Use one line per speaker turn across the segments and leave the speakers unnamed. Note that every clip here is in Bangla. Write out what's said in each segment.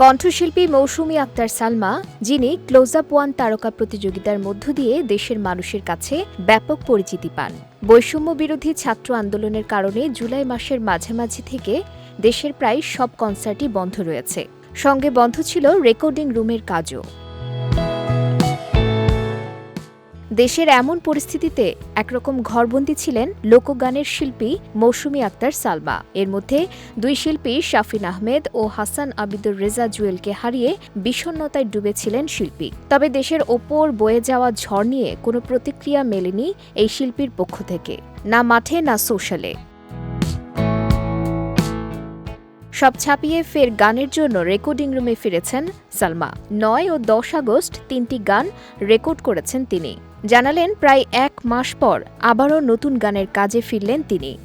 কণ্ঠশিল্পী মৌসুমী আক্তার সালমা, যিনি ক্লোজ আপ ওয়ান তারকা প্রতিযোগিতার মধ্য দিয়ে দেশের মানুষের কাছে ব্যাপক পরিচিতি পান। বৈষম্য বিরোধী ছাত্র আন্দোলনের কারণে জুলাই মাসের মাঝামাঝি থেকে দেশের প্রায় সব কনসার্টই বন্ধ রয়েছে। সঙ্গে বন্ধ ছিল রেকর্ডিং রুমের কাজও। দেশের এমন পরিস্থিতিতে একরকম ঘরবন্দি ছিলেন লোকগানের শিল্পী মৌসুমি আক্তার সালমা। এর মধ্যে দুই শিল্পী শাফিন আহমেদ ও হাসান আবিদুর রেজা জুয়েলকে হারিয়ে বিষণ্ণতায় ডুবেছিলেন শিল্পী। তবে দেশের ওপর বয়ে যাওয়া ঝড় নিয়ে কোনো প্রতিক্রিয়া মেলেনি এই শিল্পীর পক্ষ থেকে, না মাঠে না সোশ্যালে। সব ছাপিয়ে ফের গানের জন্য রেকর্ডিং রুমে ফিরেছেন সালমা। নয় ও দশ আগস্ট তিনটি গান রেকর্ড করেছেন তিনি। জানালেন প্রায় এক মাস পর আবারও নতুন গানের কাজে ফিরলেন তিনি।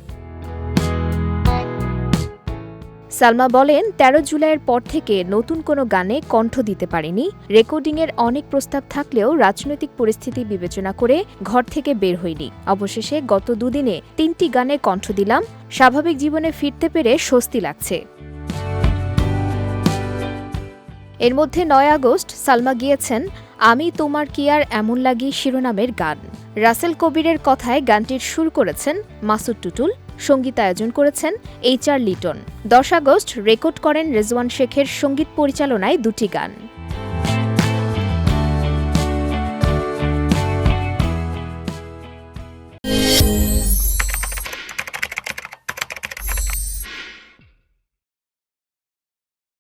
সালমা বলেন, তেরো জুলাইয়ের পর থেকে নতুন কোনো গানে কণ্ঠ দিতে পারেনি। রেকর্ডিংয়ের অনেক প্রস্তাব থাকলেও রাজনৈতিক পরিস্থিতি বিবেচনা করে ঘর থেকে বের হইনি। অবশেষে গত দুদিনে তিনটি গানে কণ্ঠ দিলাম। স্বাভাবিক জীবনে ফিরতে পেরে স্বস্তি লাগছে। এর মধ্যে নয় আগস্ট সালমা গিয়েছেন আমি তোমার কি আর এমন লাগি শিরোনামের গান? রাসেল কবিরের কথায় গানটির সুর করেছেন মাসুদ টুটুল, সঙ্গীতায়োজন করেছেন এইচ আর লিটন। দশ আগস্ট রেকর্ড করেন রেজওয়ান শেখের সংগীত পরিচালনায় দুটি গান।